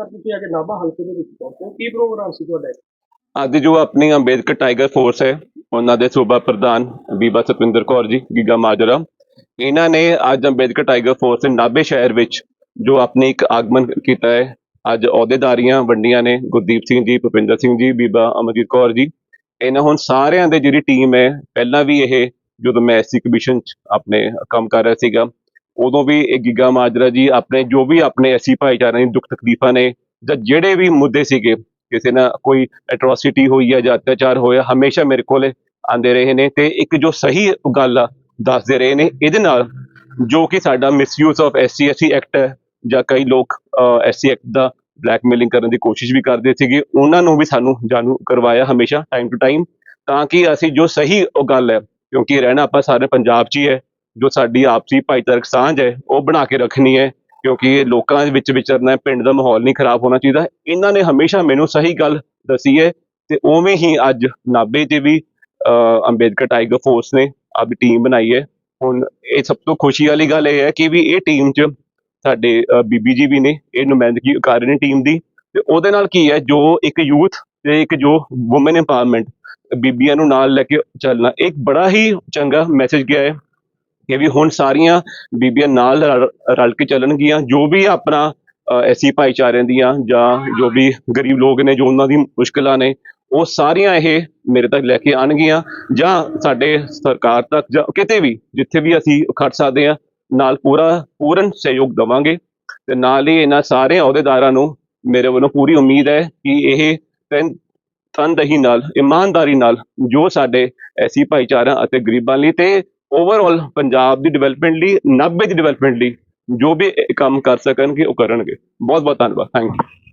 ਹਾਂਜੀ ਸਰ ਤੁਸੀਂ ਅਗੇ ਨਾਭਾ ਹਲਕੇ ਦੇ ਵਿੱਚ ਪਹੁੰਚੇ ਕੀ ਪ੍ਰੋਗਰਾਮ ਸੀ ਤੁਹਾਡਾ? ਅੱਜ ਜੋ ਆਪਣੀ ਅੰਬੇਦਕਰ ਟਾਈਗਰ ਫੋਰਸ ਹੈ, ਉਹਨਾਂ ਦੇ ਸੂਬਾ ਪ੍ਰਧਾਨ ਬੀਬਾ ਸਤਵਿੰਦਰ ਕੌਰ ਜੀ, ਗਿੱਗਾ ਮਾਜਰਾ, ਇਹਨਾਂ ਨੇ ਅੱਜ ਅੰਬੇਦਕਰ ਟਾਈਗਰ ਫੋਰਸ ਦੇ ਨਾਭੇ ਸ਼ਹਿਰ ਵਿੱਚ ਜੋ ਆਪਣੀ ਇੱਕ ਆਗਮਨ ਕੀਤਾ ਹੈ, ਅੱਜ ਅਹੁਦੇਦਾਰੀਆਂ ਵੰਡੀਆਂ ਨੇ, ਗੁਰਦੀਪ ਸਿੰਘ ਜੀ, ਭੁਪਿੰਦਰ ਸਿੰਘ ਜੀ, ਬੀਬਾ ਅਮਰਜੀਤ ਕੌਰ ਜੀ। ਇਹਨਾਂ ਹੁਣ ਸਾਰਿਆਂ ਦੇ ਜਿਹੜੀ ਟੀਮ ਹੈ, ਪਹਿਲਾਂ ਵੀ ਇਹ ਜਦੋਂ ਮੈਂ ਐਸਸੀ ਕਮਿਸ਼ਨ ਚ ਆਪਣੇ ਕੰਮ ਕਰ ਰਿਹਾ ਸੀਗਾ ਉਦੋਂ ਵੀ ਇਹ ਗਿੱਗਾ ਮਾਜਰਾ ਜੀ ਆਪਣੇ ਜੋ ਵੀ ਆਪਣੇ ਐਸੀ ਭਾਈਚਾਰੇ ਦੀ ਦੁੱਖ ਤਕਲੀਫਾਂ ਨੇ ਜਾਂ ਜਿਹੜੇ ਵੀ ਮੁੱਦੇ ਸੀਗੇ, ਕਿਸੇ ਨਾਲ ਕੋਈ ਐਟਰੋਸਿਟੀ ਹੋਈ ਹੈ ਜਾਂ ਅਤਿਆਚਾਰ ਹੋਇਆ, ਹਮੇਸ਼ਾ ਮੇਰੇ ਕੋਲੇ ਆਂਦੇ ਰਹੇ ਨੇ ਤੇ ਇੱਕ ਜੋ ਸਹੀ ਗੱਲ ਆ, ਦੱਸਦੇ ਰਹੇ ਨੇ, ਇਹਦੇ ਨਾਲ ਜੋ ਕਿ ਸਾਡਾ misuse of SC SC act ਹੈ ਜਾਂ ਕਈ ਲੋਕ ਐਸਸੀ ਐਕਟ ਦਾ ਬਲੈਕਮੇਲਿੰਗ ਕਰਨ ਦੀ ਕੋਸ਼ਿਸ਼ ਵੀ ਕਰਦੇ ਸੀਗੇ, ਉਹਨਾਂ ਨੂੰ ਵੀ ਸਾਨੂੰ ਜਾਣੂ ਕਰਵਾਇਆ ਹਮੇਸ਼ਾ ਟਾਈਮ ਟੂ ਟਾਈਮ ਤਾਂ ਕਿ ਅਸੀਂ ਜੋ ਸਹੀ ਉਹ ਗੱਲ ਹੈ, ਕਿਉਂਕਿ ਰਹਿਣਾ ਆਪਾਂ ਸਾਰੇ ਪੰਜਾਬ 'ਚ ਹੀ ਹੈ ਜੋ ਸਾਡੀ ਆਪਸੀ ਭਾਈਚਾਰਕ ਸਾਂਝ ਹੈ ਉਹ ਬਣਾ ਕੇ ਰੱਖਣੀ ਹੈ ਕਿਉਂਕਿ ਇਹ ਲੋਕਾਂ ਦੇ ਵਿੱਚ ਵਿਚਰਨਾ ਹੈ ਪਿੰਡ ਦਾ ਮਾਹੌਲ ਨਹੀਂ ਖਰਾਬ ਹੋਣਾ ਚਾਹੀਦਾ। ਇਹਨਾਂ ਨੇ ਹਮੇਸ਼ਾ ਮੈਨੂੰ ਸਹੀ ਗੱਲ ਦੱਸੀ ਹੈ ਤੇ ਉਵੇਂ ਹੀ ਅੱਜ ਨਾਭੇ 'ਤੇ ਵੀ ਅਹ, ਅੰਬੇਦਕਰ ਟਾਈਗਰ ਫੋਰਸ ਨੇ ਆਪਣੀ ਟੀਮ ਬਣਾਈ ਹੈ। ਹੁਣ ਇਹ ਸਭ ਤੋਂ ਖੁਸ਼ੀ ਵਾਲੀ ਗੱਲ ਇਹ ਹੈ ਕਿ ਵੀ ਇਹ ਟੀਮ 'ਚ ਸਾਡੇ ਬੀਬੀ ਜੀ ਵੀ ਨੇ ਇਹ ਨੁਮਾਇੰਦਗੀ ਕਰ ਰਹੇ ਨੇ ਟੀਮ ਦੀ। ਤੇ ਉਹਦੇ ਨਾਲ ਕੀ ਹੈ ਜੋ ਇੱਕ ਯੂਥ ਤੇ ਇੱਕ ਜੋ ਔਮਨ ਇੰਪਾਵਰਮੈਂਟ ਬੀਬੀਆਂ ਨੂੰ ਨਾਲ ਲੈ ਕੇ ਚੱਲਣਾ ਇੱਕ ਬੜਾ ਹੀ ਚੰਗਾ ਮੈਸੇਜ ਗਿਆ ਹੈ। ਕਿ ਵੀ ਹੁਣ ਸਾਰੀਆਂ ਬੀਬੀਆਂ ਨਾਲ ਰਲ ਰਲ ਕੇ ਚੱਲਣਗੀਆਂ, ਜੋ ਵੀ ਆਪਣਾ ਐਸੀ ਭਾਈਚਾਰਿਆਂ ਦੀਆਂ ਜਾਂ ਜੋ ਵੀ ਗਰੀਬ ਲੋਕ ਨੇ, ਜੋ ਉਹਨਾਂ ਦੀ ਮੁਸ਼ਕਲਾਂ ਨੇ, ਉਹ ਸਾਰੀਆਂ ਇਹ ਮੇਰੇ ਤੱਕ ਲੈ ਕੇ ਆਣਗੀਆਂ ਜਾਂ ਸਾਡੇ ਸਰਕਾਰ ਤੱਕ ਜਾਂ ਕਿਤੇ ਵੀ, ਜਿੱਥੇ ਵੀ ਅਸੀਂ ਖੜ ਸਕਦੇ ਆ ਨਾਲ ਪੂਰਾ, ਪੂਰਨ ਸਹਿਯੋਗ ਦਵਾਂਗੇ ਤੇ ਨਾਲ ਹੀ ਇਹਨਾਂ ਸਾਰੇ ਅਹੁਦੇਦਾਰਾਂ ਨੂੰ ਮੇਰੇ ਵੱਲੋਂ ਪੂਰੀ ਉਮੀਦ ਹੈ ਕਿ ਇਹ ਤਨ, ਤਨਦਹੀ ਨਾਲ, ਇਮਾਨਦਾਰੀ ਨਾਲ ਜੋ ਸਾਡੇ ਐਸੀ ਭਾਈਚਾਰਾ ਅਤੇ ਗਰੀਬਾਂ ਲਈ ਤੇ ਓਵਰਆਲ ਪੰਜਾਬ ਦੀ ਡਿਵੈਲਪਮੈਂਟ ਲਈ, ਨਾਭੇ ਦੀ ਡਿਵੈਲਪਮੈਂਟ ਲਈ ਜੋ ਵੀ ਕੰਮ ਕਰ ਸਕਣਗੇ, ਉਹ ਕਰਨਗੇ। ਬਹੁਤ ਬਹੁਤ ਧੰਨਵਾਦ। Thank you